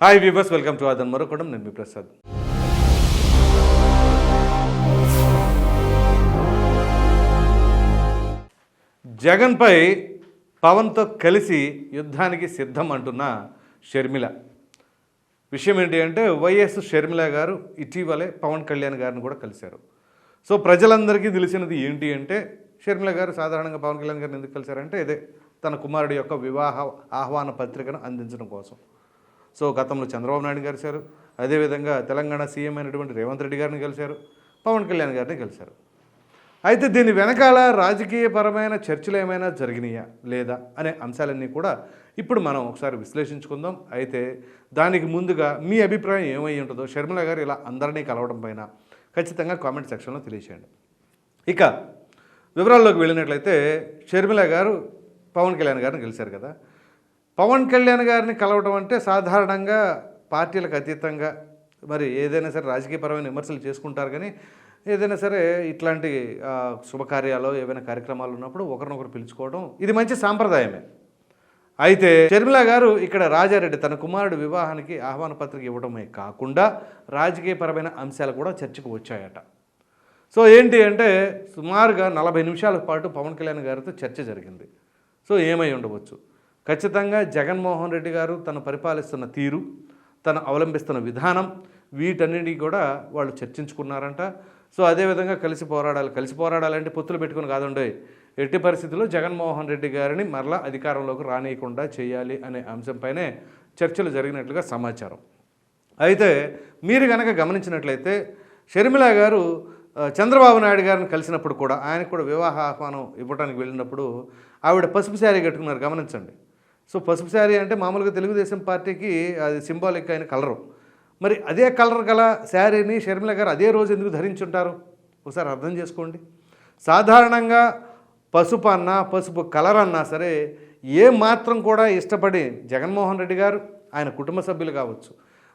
Hi viewers welcome to ఆదన్ మరొకడం నేను మీ ప్రసాద్ జగన్పై పవన్తో కలిసి యుద్ధానికి సిద్ధం అంటున్న షర్మిల విషయం ఏంటి అంటే వైఎస్ షర్మిల గారు ఇటీవలే పవన్ కళ్యాణ్ గారిని కూడా కలిశారు సో ప్రజలందరికీ తెలిసినది ఏంటి అంటే షర్మిల గారు సాధారణంగా పవన్ కళ్యాణ్ గారిని ఎందుకు కలిశారంటే ఇదే తన కుమారుడి యొక్క వివాహ ఆహ్వాన పత్రికను అందించడం కోసం సో గతంలో చంద్రబాబు నాయుడు కలిశారు. అదేవిధంగా తెలంగాణ సీఎం అయినటువంటి రేవంత్ రెడ్డి గారిని కలిశారు. పవన్ కళ్యాణ్ గారిని కలిశారు. అయితే దీని వెనకాల రాజకీయపరమైన చర్చలు ఏమైనా జరిగినాయా? లేదా? అనే అంశాలన్నీ కూడా ఇప్పుడు మనం ఒకసారి విశ్లేషించుకుందాం. అయితే దానికి ముందుగా మీ అభిప్రాయం ఏమై ఉంటుందో షర్మిల గారు ఇలా అందరినీ కలవడం పైన ఖచ్చితంగా కామెంట్ సెక్షన్లో తెలియచేయండి. ఇక వివరాల్లోకి వెళ్ళినట్లయితే షర్మిల గారు పవన్ కళ్యాణ్ గారిని కలిశారు కదా. పవన్ కళ్యాణ్ గారిని కలవడం అంటే సాధారణంగా పార్టీలకు అతీతంగా మరి ఏదైనా సరే రాజకీయపరమైన విమర్శలు చేసుకుంటారు కానీ ఏదైనా సరే ఇట్లాంటి శుభకార్యాలు ఏవైనా కార్యక్రమాలు ఉన్నప్పుడు ఒకరినొకరు పిలుచుకోవడం ఇది మంచి సాంప్రదాయమే. అయితే షర్మిల గారు ఇక్కడ రాజారెడ్డి తన కుమారుడు వివాహానికి ఆహ్వాన పత్రిక ఇవ్వడమే కాకుండా రాజకీయపరమైన అంశాలు కూడా చర్చకు వచ్చాయట. సో ఏంటి అంటే సుమారుగా నలభై నిమిషాల పాటు పవన్ కళ్యాణ్ గారితో చర్చ జరిగింది. సో ఏమై ఉండవచ్చు? ఖచ్చితంగా జగన్మోహన్ రెడ్డి గారు తను పరిపాలిస్తున్న తీరు తను అవలంబిస్తున్న విధానం వీటన్నిటి కూడా వాళ్ళు చర్చించుకున్నారంట. సో అదేవిధంగా కలిసి పోరాడాలి. కలిసి పోరాడాలంటే పొత్తులు పెట్టుకుని కాదండి ఎట్టి పరిస్థితుల్లో జగన్మోహన్ రెడ్డి గారిని మరలా అధికారంలోకి రానియకుండా చేయాలి అనే అంశంపైనే చర్చలు జరిగినట్లుగా సమాచారం. అయితే మీరు కనుక గమనించినట్లయితే షర్మిల గారు చంద్రబాబు నాయుడు గారిని కలిసినప్పుడు కూడా ఆయనకు కూడా వివాహ ఆహ్వానం ఇవ్వడానికి వెళ్ళినప్పుడు ఆవిడ పసుపు శారీ కట్టుకున్నారు. గమనించండి. సో పసుపు శారీ అంటే మామూలుగా తెలుగుదేశం పార్టీకి అది సింబాలిక్ అయిన కలరు. మరి అదే కలర్ గల శారీని షర్మిల గారు అదే రోజు ఎందుకు ధరించుంటారు? ఒకసారి అర్థం చేసుకోండి. సాధారణంగా పసుపు అన్నా పసుపు కలర్ అన్నా సరే ఏ మాత్రం కూడా ఇష్టపడి జగన్మోహన్ రెడ్డి గారు ఆయన కుటుంబ సభ్యులు కావచ్చు.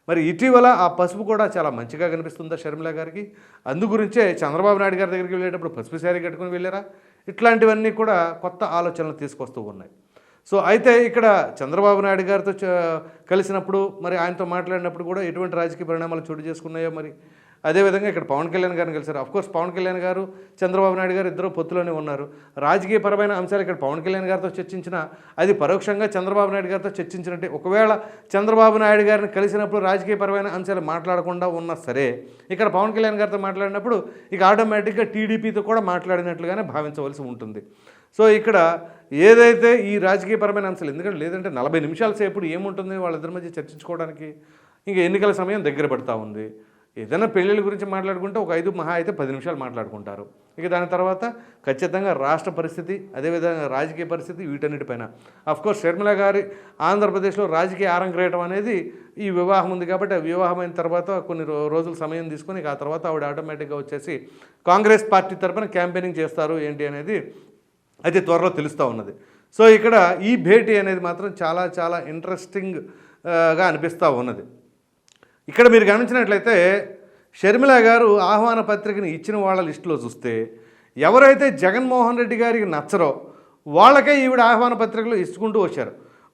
మరి ఇటీవల ఆ పసుపు కూడా చాలా మంచిగా కనిపిస్తుందా షర్మిల గారికి? అందు గురించే చంద్రబాబు నాయుడు గారి దగ్గరికి వెళ్ళేటప్పుడు పసుపు శారీ కట్టుకుని వెళ్ళారా? ఇట్లాంటివన్నీ కూడా కొత్త ఆలోచనలు తీసుకొస్తూ ఉన్నాయి. సో అయితే ఇక్కడ చంద్రబాబు నాయుడు గారితో కలిసినప్పుడు మరి ఆయనతో మాట్లాడినప్పుడు కూడా ఎటువంటి రాజకీయ పరిణామాలు చోటు చేసుకున్నాయో మరి అదేవిధంగా ఇక్కడ పవన్ కళ్యాణ్ గారిని కలిశారు. అఫ్కోర్స్ పవన్ కళ్యాణ్ గారు చంద్రబాబు నాయుడు గారు ఇద్దరు పొత్తులోనే ఉన్నారు. రాజకీయపరమైన అంశాలు ఇక్కడ పవన్ కళ్యాణ్ గారితో చర్చించిన అది పరోక్షంగా చంద్రబాబు నాయుడు గారితో చర్చించినట్టే. ఒకవేళ చంద్రబాబు నాయుడు గారిని కలిసినప్పుడు రాజకీయపరమైన అంశాలు మాట్లాడకుండా ఉన్నా సరే ఇక్కడ పవన్ కళ్యాణ్ గారితో మాట్లాడినప్పుడు ఇక ఆటోమేటిక్గా టీడీపీతో కూడా మాట్లాడినట్లుగానే భావించవలసి ఉంటుంది. సో ఇక్కడ ఏదైతే ఈ రాజకీయపరమైన అంశాలు ఎందుకంటే లేదంటే నలభై నిమిషాల సేపు ఏముంటుంది వాళ్ళిద్దరి మధ్య చర్చించుకోవడానికి? ఇంకా ఎన్నికల సమయం దగ్గర పడతా ఉంది. ఏదైనా పెళ్ళిళ్ళ గురించి మాట్లాడుకుంటే ఒక ఐదు మహా అయితే పది నిమిషాలు మాట్లాడుకుంటారు. ఇక దాని తర్వాత ఖచ్చితంగా రాష్ట్ర పరిస్థితి అదేవిధంగా రాజకీయ పరిస్థితి వీటన్నిటిపైన. అఫ్కోర్స్ షర్మిల గారి ఆంధ్రప్రదేశ్లో రాజకీయ ఆరంగ్రేయటం అనేది ఈ వివాహం ఉంది కాబట్టి ఆ వివాహం అయిన తర్వాత కొన్ని రోజులు సమయం తీసుకొని ఆ తర్వాత ఆవిడ ఆటోమేటిక్గా వచ్చేసి కాంగ్రెస్ పార్టీ తరఫున క్యాంపెయినింగ్ చేస్తారు ఏంటి అనేది అయితే త్వరలో తెలుస్తూ ఉన్నది. సో ఇక్కడ ఈ భేటీ అనేది మాత్రం చాలా చాలా ఇంట్రెస్టింగ్గా అనిపిస్తూ ఉన్నది. ఇక్కడ మీరు గమనించినట్లయితే షర్మిల గారు ఆహ్వాన పత్రికని ఇచ్చిన వాళ్ళ లిస్టులో చూస్తే ఎవరైతే జగన్మోహన్ రెడ్డి గారికి నచ్చరో వాళ్ళకే ఈవిడ ఆహ్వాన పత్రికలు ఇచ్చుకుంటూ వచ్చారు.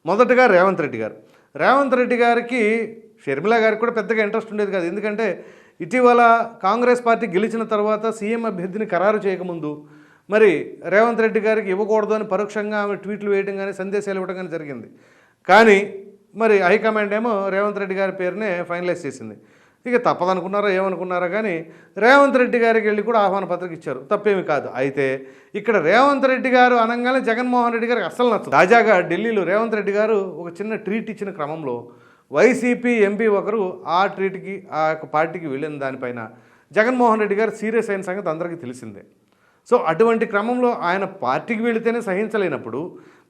మొదటగా రేవంత్ రెడ్డి గారు. రేవంత్ రెడ్డి గారికి షర్మిల గారికి కూడా పెద్దగా ఇంట్రెస్ట్ ఉండేది కాదు. ఎందుకంటే ఇటీవల కాంగ్రెస్ పార్టీ గెలిచిన తర్వాత సీఎం అభ్యర్థిని ఖరారు చేయకముందు మరి రేవంత్ రెడ్డి గారికి ఇవ్వకూడదు అని పరోక్షంగా ఆమె ట్వీట్లు వేయడం కానీ సందేశాలు ఇవ్వడం కానీ జరిగింది. కానీ మరి హైకమాండ్ ఏమో రేవంత్ రెడ్డి గారి పేరునే ఫైనలైజ్ చేసింది. ఇక తప్పదనుకున్నారో ఏమనుకున్నారో కానీ రేవంత్ రెడ్డి గారికి వెళ్ళి కూడా ఆహ్వాన పత్రిక ఇచ్చారు. తప్పేమి కాదు. అయితే ఇక్కడ రేవంత్ రెడ్డి గారు అనగానే జగన్మోహన్ రెడ్డి గారికి అస్సలు నచ్చదు. తాజాగా ఢిల్లీలో రేవంత్ రెడ్డి గారు ఒక చిన్న ట్రీట్ ఇచ్చిన క్రమంలో వైసీపీ ఎంపీ ఒకరు ఆ ట్రీట్కి ఆ యొక్క పార్టీకి వెళ్ళిన దానిపైన జగన్మోహన్ రెడ్డి గారు సీరియస్ అయిన సంగతి అందరికీ తెలిసిందే. సో అటువంటి క్రమంలో ఆయన పార్టీకి వెళితేనే సహించలేనప్పుడు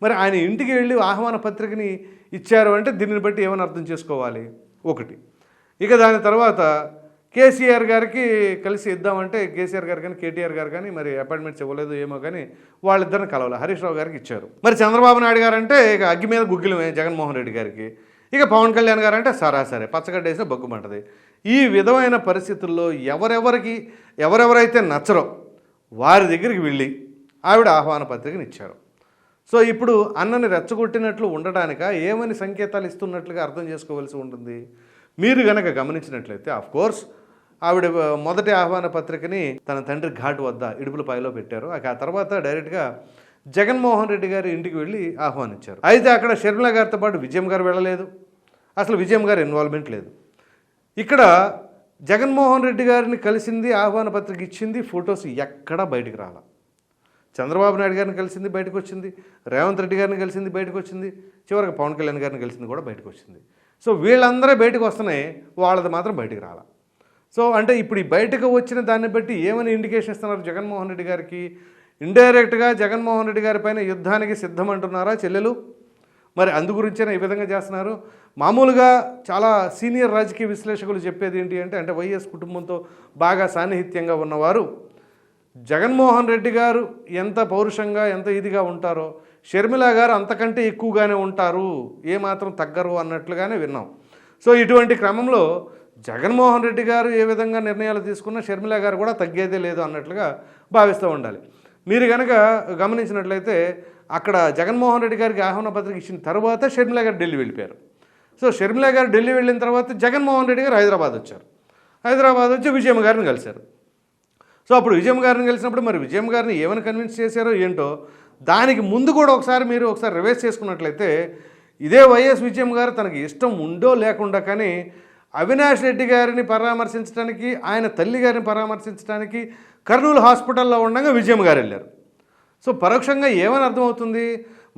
మరి ఆయన ఇంటికి వెళ్ళి ఆహ్వాన పత్రికని ఇచ్చారు అంటే దీనిని బట్టి ఏమని అర్థం చేసుకోవాలి? ఒకటి. ఇక దాని తర్వాత కేసీఆర్ గారికి కలిసి ఇద్దామంటే కేసీఆర్ గారు కానీ కేటీఆర్ గారు కానీ మరి అపాయింట్మెంట్స్ ఇవ్వలేదు ఏమో కానీ వాళ్ళిద్దరిని కలవాలి. హరీష్ రావు గారికి ఇచ్చారు. మరి చంద్రబాబు నాయుడు గారు అంటే ఇక అగ్గి మీద గుగ్గిలమే జగన్మోహన్ రెడ్డి గారికి. ఇక పవన్ కళ్యాణ్ గారు అంటే సరే పచ్చగడ్డ వేసిన బొగ్గుమంటది ఈ విధమైన పరిస్థితుల్లో ఎవరెవరికి ఎవరెవరైతే నచ్చరో వారి దగ్గరికి వెళ్ళి ఆవిడ ఆహ్వాన పత్రికని ఇచ్చారు. సో ఇప్పుడు అన్నని రెచ్చగొట్టినట్లు ఉండడానిక? ఏమని సంకేతాలు ఇస్తున్నట్లుగా అర్థం చేసుకోవాల్సి ఉంటుంది? మీరు గనక గమనించినట్లయితే ఆఫ్ కోర్స్ ఆవిడ మొదటి ఆహ్వాన పత్రికని తన తండ్రి ఘాట్ వద్ద ఇడుపులపాయలో పెట్టారు. ఆ తర్వాత డైరెక్ట్గా జగన్మోహన్ రెడ్డి గారి ఇంటికి వెళ్ళి ఆహ్వానించారు. అయితే అక్కడ షర్మిల గారితో పాటు విజయం గారు వెళ్ళలేదు. అసలు విజయం గారి ఇన్వాల్వ్మెంట్ లేదు. ఇక్కడ జగన్మోహన్ రెడ్డి గారిని కలిసింది ఆహ్వాన పత్రిక ఇచ్చింది ఫొటోస్ ఎక్కడా బయటికి రాల. చంద్రబాబు నాయుడు గారిని కలిసింది బయటకు వచ్చింది రేవంత్ రెడ్డి గారిని కలిసింది బయటకు వచ్చింది చివరికి పవన్ కళ్యాణ్ గారిని కలిసింది కూడా బయటకు వచ్చింది. సో వీళ్ళందరూ బయటకు వస్తున్నాయి వాళ్ళది మాత్రం బయటికి రాలా. సో అంటే ఇప్పుడు ఈ బయటకు వచ్చిన దాన్ని బట్టి ఏమని ఇండికేషన్ ఇస్తున్నారు జగన్మోహన్ రెడ్డి గారికి? ఇండైరెక్ట్గా జగన్మోహన్ రెడ్డి గారి పైన యుద్ధానికి సిద్ధమంటున్నారా చెల్లెలు? మరి అందు గురించేనా ఈ విధంగా చేస్తున్నారు? మామూలుగా చాలా సీనియర్ రాజకీయ విశ్లేషకులు చెప్పేది ఏంటి అంటే అంటే వైఎస్ కుటుంబంతో బాగా సాన్నిహిత్యంగా ఉన్నవారు జగన్మోహన్ రెడ్డి గారు ఎంత పౌరుషంగా ఎంత ఇదిగా ఉంటారో షర్మిల గారు అంతకంటే ఎక్కువగానే ఉంటారు ఏమాత్రం తగ్గరు అన్నట్లుగానే విన్నాం. సో ఇటువంటి క్రమంలో జగన్మోహన్ రెడ్డి గారు ఏ విధంగా నిర్ణయాలు తీసుకున్నా షర్మిల గారు కూడా తగ్గేదే లేదు అన్నట్లుగా భావిస్తూ ఉండాలి. మీరు కనుక గమనించినట్లయితే అక్కడ జగన్మోహన్ రెడ్డి గారికి ఆహ్వాన పత్రిక ఇచ్చిన తర్వాత షర్మిల గారు ఢిల్లీ వెళ్ళిపోయారు. సో షర్మిల గారు ఢిల్లీ వెళ్ళిన తర్వాత జగన్మోహన్ రెడ్డి గారు హైదరాబాద్ వచ్చారు. హైదరాబాద్ వచ్చి విజయమ్మ గారిని కలిశారు. సో అప్పుడు విజయమ్మ గారిని కలిసినప్పుడు మరి విజయమ్మ గారిని ఏమని కన్విన్స్ చేశారో ఏంటో దానికి ముందు కూడా ఒకసారి మీరు ఒకసారి రివైజ్ చేసుకున్నట్లయితే ఇదే వైఎస్ విజయమ్మ గారు తనకి ఇష్టం ఉండో లేకుండా కానీ అవినాష్ రెడ్డి గారిని పరామర్శించడానికి ఆయన తల్లి గారిని పరామర్శించడానికి కర్నూలు హాస్పిటల్లో ఉండగా విజయమ్మ గారు వెళ్ళారు. సో పరోక్షంగా ఏమని అర్థమవుతుంది?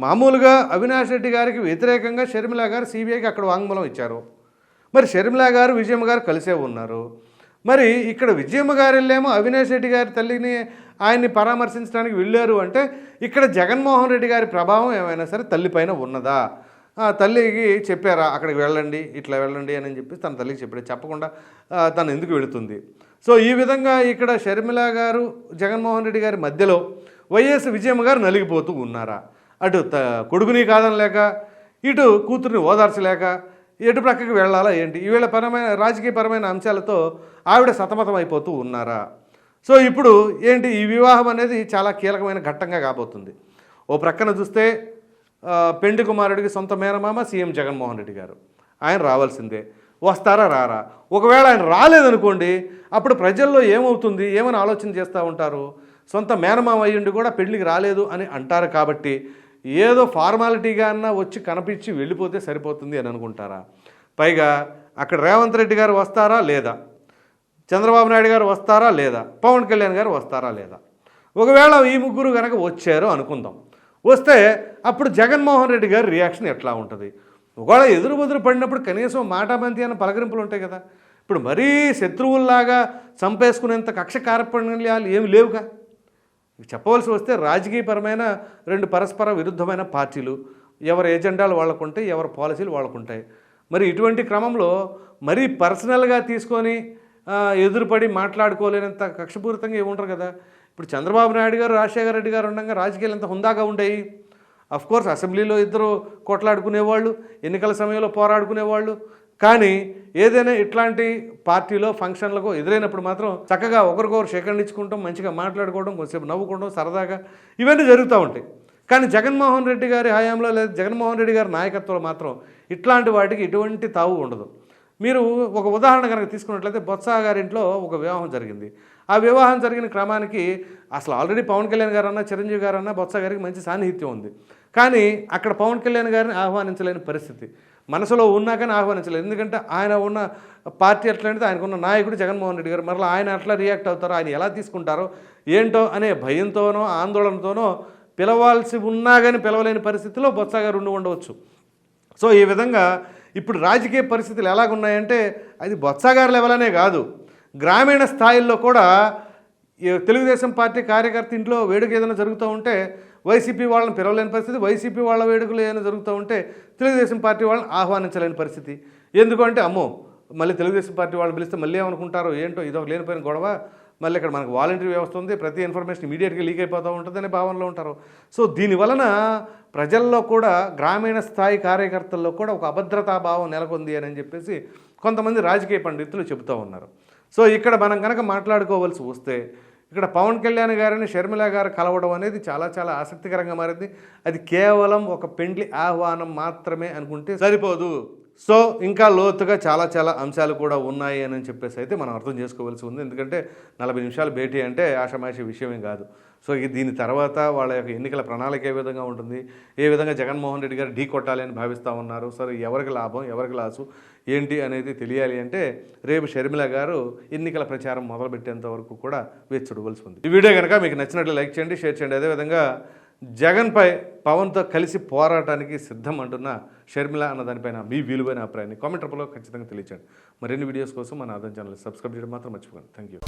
మామూలుగా అవినాష్ రెడ్డి గారికి వ్యతిరేకంగా షర్మిల గారు సిబిఐకి అక్కడ వాంగ్మూలం ఇచ్చారు. మరి షర్మిల గారు విజయమ్మ గారు కలిసే ఉన్నారు. మరి ఇక్కడ విజయమ్మ గారు వెళ్ళేమో అవినాష్ రెడ్డి గారి తల్లిని ఆయన్ని పరామర్శించడానికి వెళ్ళారు అంటే ఇక్కడ జగన్మోహన్ రెడ్డి గారి ప్రభావం ఏమైనా సరే తల్లిపైన ఉన్నదా? తల్లికి చెప్పారా అక్కడికి వెళ్ళండి ఇట్లా వెళ్ళండి అని చెప్పి తన తల్లికి చెప్పాడు. చెప్పకుండా తను ఎందుకు వెళుతుంది? సో ఈ విధంగా ఇక్కడ షర్మిల గారు జగన్మోహన్ రెడ్డి గారి మధ్యలో వైఎస్ విజయమ్మ గారు నలిగిపోతూ ఉన్నారా? అటు త కొడుకుని కాదనలేక ఇటు కూతుర్ని ఓదార్చలేక ఎటు ప్రక్కకి వెళ్ళాలా ఏంటి? ఈవేళ పరమైన రాజకీయపరమైన అంశాలతో ఆవిడ సతమతం అయిపోతూ ఉన్నారా? సో ఇప్పుడు ఏంటి ఈ వివాహం అనేది చాలా కీలకమైన ఘట్టంగా కాబోతుంది. ఓ ప్రక్కన చూస్తే పెండి కుమారుడికి సొంత మేనమామ సీఎం జగన్మోహన్ రెడ్డి గారు. ఆయన రావాల్సిందే. వస్తారా రారా? ఒకవేళ ఆయన రాలేదనుకోండి అప్పుడు ప్రజల్లో ఏమవుతుంది? ఏమని ఆలోచన చేస్తూ ఉంటారు? సొంత మేనమామ అయ్యుండి కూడా పెళ్ళికి రాలేదు అని అంటారు కాబట్టి ఏదో ఫార్మాలిటీగా అన్నా వచ్చి కనిపించి వెళ్ళిపోతే సరిపోతుంది అని అనుకుంటారా? పైగా అక్కడ రేవంత్ రెడ్డి గారు వస్తారా లేదా? చంద్రబాబు నాయుడు గారు వస్తారా లేదా? పవన్ కళ్యాణ్ గారు వస్తారా లేదా? ఒకవేళ ఈ ముగ్గురు కనుక వచ్చారు అనుకుందాం. వస్తే అప్పుడు జగన్మోహన్ రెడ్డి గారి రియాక్షన్ ఎట్లా ఉంటుంది? ఒకవేళ ఎదురు బదురు పడినప్పుడు కనీసం మాటామంతి అన్న పలకరింపులు ఉంటాయి కదా. ఇప్పుడు మరీ శత్రువుల్లాగా చంపేసుకునేంత కక్ష కార్పణ్యాలు ఏమి లేవుగా. చెప్పవలసి వస్తే రాజకీయపరమైన రెండు పరస్పర విరుద్ధమైన పార్టీలు ఎవరి ఎజెండాలు వాళ్ళకు ఉంటాయి ఎవరి పాలసీలు వాళ్ళకు ఉంటాయి. మరి ఇటువంటి క్రమంలో మరీ పర్సనల్గా తీసుకొని ఎదురుపడి మాట్లాడుకోలేనంత కక్షపూరితంగా ఏముంటారు కదా. ఇప్పుడు చంద్రబాబు నాయుడు గారు రాజశేఖర రెడ్డి గారు ఉండగా రాజకీయాలు ఎంత హుందాగా ఉండేవి అఫ్ కోర్స్ అసెంబ్లీలో ఇద్దరు కొట్లాడుకునేవాళ్ళు ఎన్నికల సమయంలో పోరాడుకునేవాళ్ళు. కానీ ఏదైనా ఇట్లాంటి పార్టీలో ఫంక్షన్లకు ఎదురైనప్పుడు మాత్రం చక్కగా ఒకరికొకరు సెకండ్ మంచిగా మాట్లాడుకోవడం కొంచెంసేపు నవ్వుకోవడం సరదాగా ఇవన్నీ జరుగుతూ ఉంటాయి. కానీ జగన్మోహన్ రెడ్డి గారి హయాంలో లేదా జగన్మోహన్ రెడ్డి గారి నాయకత్వంలో మాత్రం ఇట్లాంటి వాటికి ఎటువంటి తావు ఉండదు. మీరు ఒక ఉదాహరణ కనుక తీసుకున్నట్లయితే బొత్స గారింట్లో ఒక వివాహం జరిగింది. ఆ వివాహం జరిగిన క్రమానికి అసలు ఆల్రెడీ పవన్ కళ్యాణ్ గారన్నా చిరంజీవి గారన్నా బొత్స గారికి మంచి సాన్నిహిత్యం ఉంది. కానీ అక్కడ పవన్ కళ్యాణ్ గారిని ఆహ్వానించలేని పరిస్థితి. మనసులో ఉన్నా కానీ ఆహ్వానించలేదు. ఎందుకంటే ఆయన ఉన్న పార్టీ ఎట్లాంటిది ఆయనకున్న నాయకుడు జగన్మోహన్ రెడ్డి గారు. మరలా ఆయన ఎట్లా రియాక్ట్ అవుతారో ఆయన ఎలా తీసుకుంటారో ఏంటో అనే భయంతోనో ఆందోళనతోనో పిలవాల్సి ఉన్నా కానీ పిలవలేని పరిస్థితిలో బొత్స గారు ఉండి ఉండవచ్చు. సో ఈ విధంగా ఇప్పుడు రాజకీయ పరిస్థితులు ఎలాగున్నాయంటే అది బొత్సాగారు లెవెల్ అనే కాదు. గ్రామీణ స్థాయిల్లో కూడా తెలుగుదేశం పార్టీ కార్యకర్త ఇంట్లో వేడుక ఏదైనా జరుగుతూ ఉంటే వైసీపీ వాళ్ళని పిలవలేని పరిస్థితి వైసీపీ వాళ్ళ వేడుకలు ఏదైనా జరుగుతూ ఉంటే తెలుగుదేశం పార్టీ వాళ్ళని ఆహ్వానించలేని పరిస్థితి. ఎందుకంటే అమ్మో మళ్ళీ తెలుగుదేశం పార్టీ వాళ్ళు పిలిస్తే మళ్ళీ ఏమనుకుంటారో ఏంటో ఇదొక లేనిపోయిన గొడవ. మళ్ళీ ఇక్కడ మనకు వాలంటరీ వ్యవస్థ ఉంది ప్రతి ఇన్ఫర్మేషన్ ఇమీడియట్గా లీక్ అయిపోతూ ఉంటుందనే భావనలో ఉంటారు. సో దీని వలన ప్రజల్లో కూడా గ్రామీణ స్థాయి కార్యకర్తల్లో కూడా ఒక అభద్రతా భావం నెలకొంది అని చెప్పేసి కొంతమంది రాజకీయ పండితులు చెబుతూ ఉన్నారు. సో ఇక్కడ మనం కనుక మాట్లాడుకోవాల్సి వస్తే ఇక్కడ పవన్ కళ్యాణ్ గారిని షర్మిల గారు కలవడం అనేది చాలా చాలా ఆసక్తికరంగా మారింది. అది కేవలం ఒక పెండ్లి ఆహ్వానం మాత్రమే అనుకుంటే సరిపోదు. సో ఇంకా లోతుగా చాలా చాలా అంశాలు కూడా ఉన్నాయి అని చెప్పేసి అయితే మనం అర్థం చేసుకోవాల్సి ఉంది. ఎందుకంటే నలభై నిమిషాలు భేటీ అంటే ఆషమాషి విషయమే కాదు. సో దీని తర్వాత వాళ్ళ యొక్క ఎన్నికల ప్రణాళిక ఏ విధంగా ఉంటుంది? ఏ విధంగా జగన్మోహన్ రెడ్డి గారు ఢీ కొట్టాలి అని భావిస్తూ ఉన్నారు? సరే ఎవరికి లాభం ఎవరికి లాసు? ఏంటి అనేది తెలియాలి అంటే రేపు షర్మిల గారు ఎన్నికల ప్రచారం మొదలుపెట్టేంత వరకు కూడా వేచి చూడవలసి ఉంది. ఈ వీడియో కనుక మీకు నచ్చినట్లు లైక్ చేయండి షేర్ చేయండి. అదేవిధంగా జగన్పై పవన్తో కలిసి పోరాటానికి సిద్ధం అంటున్న షర్మిల అన్న దానిపైన మీ విలువైన అభిప్రాయాన్ని కామెంట్ రూపంలో ఖచ్చితంగా తెలియచేయండి. మరిన్ని వీడియోస్ కోసం మన ఆదాయం ఛానల్ సబ్స్క్రైబ్ చేయడం మాత్రం మర్చిపోకండి. Thank you